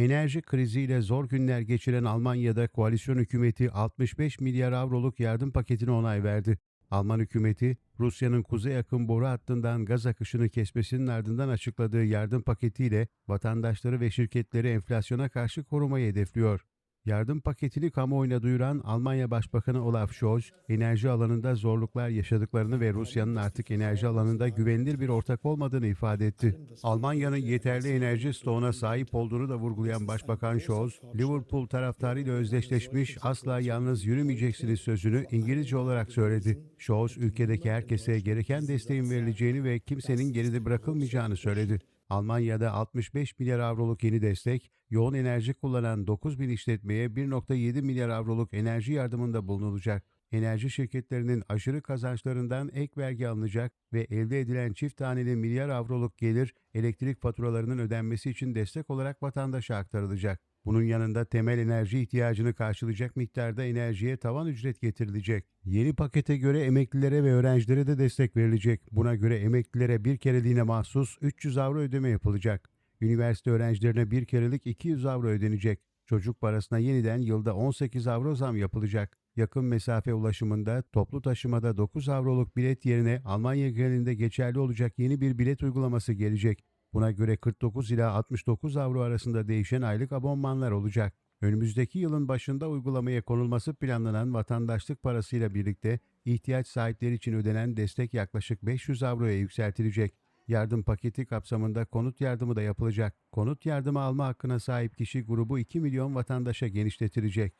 Enerji kriziyle zor günler geçiren Almanya'da koalisyon hükümeti 65 milyar avroluk yardım paketine onay verdi. Alman hükümeti, Rusya'nın kuzey akım boru hattından gaz akışını kesmesinin ardından açıkladığı yardım paketiyle vatandaşları ve şirketleri enflasyona karşı korumayı hedefliyor. Yardım paketini kamuoyuna duyuran Almanya Başbakanı Olaf Scholz, enerji alanında zorluklar yaşadıklarını ve Rusya'nın artık enerji alanında güvenilir bir ortak olmadığını ifade etti. Almanya'nın yeterli enerji stoğuna sahip olduğunu da vurgulayan Başbakan Scholz, Liverpool taraftarıyla özdeşleşmiş asla yalnız yürümeyeceksiniz sözünü İngilizce olarak söyledi. Scholz, ülkedeki herkese gereken desteğin verileceğini ve kimsenin geride bırakılmayacağını söyledi. Almanya'da 65 milyar avroluk yeni destek, yoğun enerji kullanan 9 bin işletmeye 1.7 milyar avroluk enerji yardımında bulunulacak. Enerji şirketlerinin aşırı kazançlarından ek vergi alınacak ve elde edilen çift taneli milyar avroluk gelir elektrik faturalarının ödenmesi için destek olarak vatandaşa aktarılacak. Bunun yanında temel enerji ihtiyacını karşılayacak miktarda enerjiye tavan ücret getirilecek. Yeni pakete göre emeklilere ve öğrencilere de destek verilecek. Buna göre emeklilere bir kereliğine mahsus 300 avro ödeme yapılacak. Üniversite öğrencilerine bir kerelik 200 avro ödenecek. Çocuk parasına yeniden yılda 18 avro zam yapılacak. Yakın mesafe ulaşımında toplu taşımada 9 avroluk bilet yerine Almanya genelinde geçerli olacak yeni bir bilet uygulaması gelecek. Buna göre 49 ila 69 avro arasında değişen aylık abonmanlar olacak. Önümüzdeki yılın başında uygulamaya konulması planlanan vatandaşlık parasıyla birlikte ihtiyaç sahipleri için ödenen destek yaklaşık 500 avroya yükseltilecek. Yardım paketi kapsamında konut yardımı da yapılacak. Konut yardımı alma hakkına sahip kişi grubu 2 milyon vatandaşa genişletilecek.